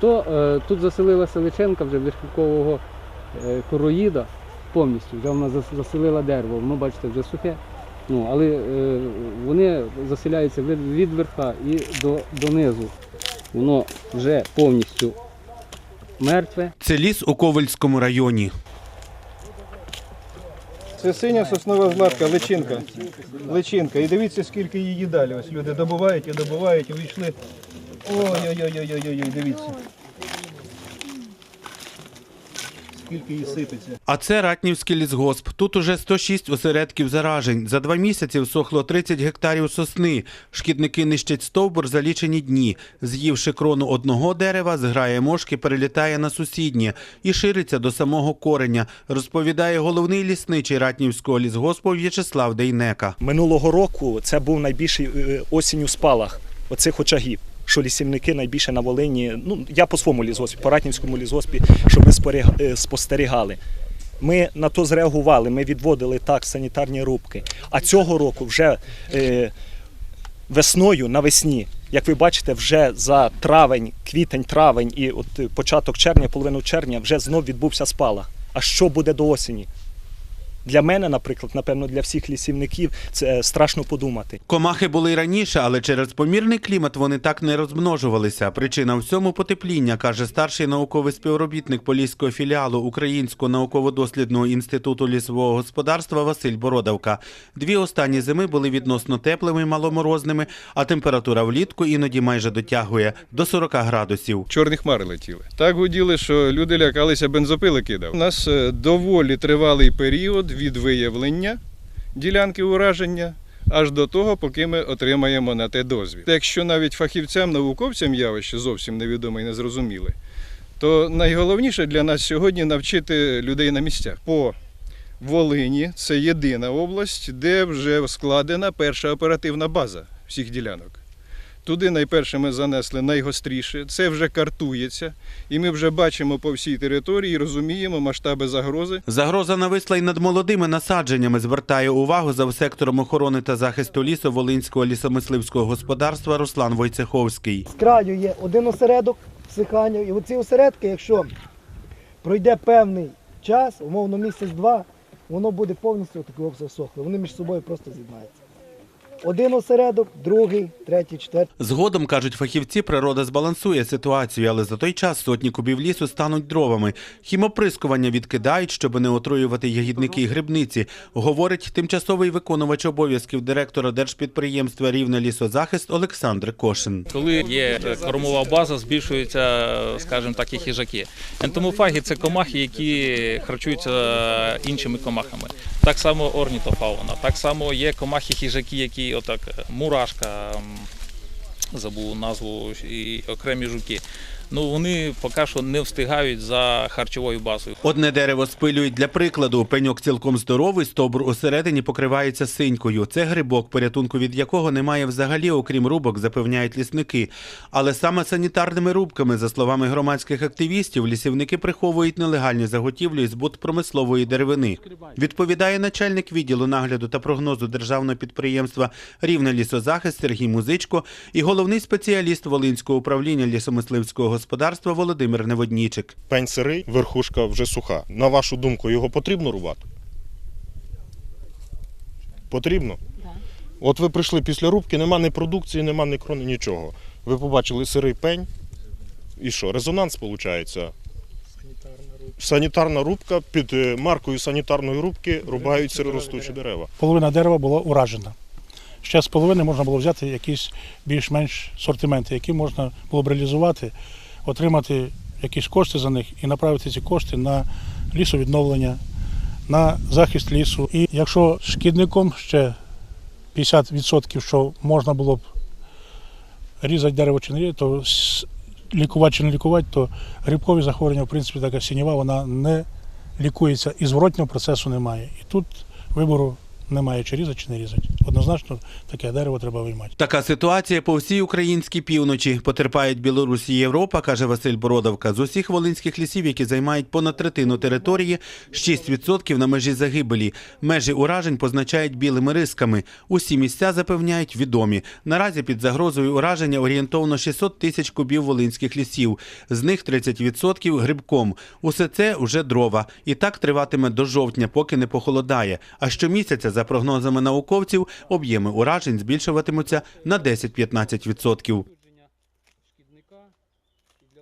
то е, тут заселилася личинка вже верхівкового е, короїда повністю. Вже вона заселила дерево, воно бачите вже сухе. Ну, але е, вони заселяються від, від верха і до, донизу. Воно вже повністю мертве. Це ліс у Ковальському районі. Це синя соснова златка, личинка. Личинка. І дивіться, скільки її далі. Ось люди добувають і добувають, і Ой-ой-ой-ой-ой, дивіться. Скільки її сипеться. А це Ратнівський лісгосп. Тут уже 106 осередків заражень. За два місяці всохло 30 гектарів сосни. Шкідники нищать стовбур за лічені дні. З'ївши крону одного дерева, зграє мошки перелітає на сусіднє і шириться до самого кореня, розповідає головний лісничий Ратнівського лісгоспу В'ячеслав Дейнека. Минулого року це був найбільший е, осінню спалах оцих очагів. Що лісівники найбільше на Волині, ну я по своєму лісгоспі, по Ратнівському лісгоспі, щоб ми е, спостерігали. Ми на то зреагували, ми відводили так санітарні рубки. А цього року вже е, весною навесні, як ви бачите, вже за травень, квітень, травень і от е, початок червня, половину червня вже знов відбувся спалах. А що буде до осені? Для мене, наприклад, напевно, для всіх лісівників це е, страшно подумати. Комахи були й раніше, але через помірний клімат вони так не розмножувалися. Причина всьому потепління, каже старший науковий співробітник Поліського філіалу Українського науково-дослідного інституту лісового господарства Василь Бородавка. Дві останні зими були відносно теплими, маломорозними, а температура влітку іноді майже дотягує до 40 градусів. Чорні хмари летіли. Так гуділи, що люди лякалися, бензопили кидав. У нас е, доволі тривалий період від виявлення ділянки ураження. Аж до того, поки ми отримаємо на те дозвіл. Якщо навіть фахівцям, науковцям явище зовсім невідоме і незрозуміле, то найголовніше для нас сьогодні навчити людей на місцях. По Волині це єдина область, де вже складена перша оперативна база всіх ділянок. Туди найперше ми занесли найгостріше, це вже картується, і ми вже бачимо по всій території, розуміємо масштаби загрози. Загроза нависла й над молодими насадженнями. Звертає увагу за сектором охорони та захисту лісу Волинського лісомисливського господарства Руслан Войцеховський. з краю є один осередок всихання, і оці осередки, якщо пройде певний час, умовно місяць-два, воно буде повністю таке всохло. Вони між собою просто з'єднаються. Один осередок, другий, третій, четвертий. Згодом, кажуть фахівці, природа збалансує ситуацію, але за той час сотні кубів лісу стануть дровами. Хімоприскування відкидають, щоб не отруювати ягідники і грибниці, говорить тимчасовий виконувач обов'язків директора держпідприємства Рівне лісозахист Олександр Кошин. Коли є кормова база, збільшуються, скажімо так, і хижаки. Ентомофаги це комахи, які харчуються іншими комахами. Так само орнітофауна, так само є комахи-хижаки, які отак е, мурашка, забув назву і окремі жуки. Ну вони поки що не встигають за харчовою базою. Одне дерево спилюють для прикладу. Пеньок цілком здоровий, стовбур усередині покривається синькою. Це грибок, порятунку від якого немає взагалі, окрім рубок, запевняють лісники. Але саме санітарними рубками, за словами громадських активістів, лісівники приховують нелегальні заготівлі і збут промислової деревини. Відповідає начальник відділу нагляду та прогнозу державного підприємства Рівне лісозахист Сергій Музичко і головний спеціаліст Волинського управління лісомисливського господарства Володимир Неводнічик. Пень сирий, верхушка вже суха. На вашу думку, його потрібно рубати? Потрібно? От ви прийшли після рубки, нема ні продукції, нема ні крони, нічого. Ви побачили сирий пень. І що? Резонанс виходить. Санітарна рубка під е, маркою санітарної рубки рубають сироростучі дерева. половина дерева була уражена. Ще з половини можна було взяти якісь більш-менш сортименти, які можна було б реалізувати, отримати якісь кошти за них і направити ці кошти на лісовідновлення, на захист лісу. І якщо шкідником ще 50%, що можна було б різати дерево чи не то лікувати чи не лікувати, то грибкові захворювання, в принципі, така сінєва, вона не лікується і зворотнього процесу немає. І тут вибору немає, чи різати, чи не різати. однозначно таке дерево треба виймати. Така ситуація по всій українській півночі. Потерпають Білорусь і Європа, каже Василь Бородовка. З усіх волинських лісів, які займають понад третину території, 6% на межі загибелі. Межі уражень позначають білими рисками. Усі місця запевняють відомі. Наразі під загрозою ураження орієнтовно 600 тисяч кубів волинських лісів. З них 30% грибком. Усе це вже дрова. І так триватиме до жовтня, поки не похолодає. А щомісяця, за прогнозами науковців, об'єми уражень збільшуватимуться на 10-15%.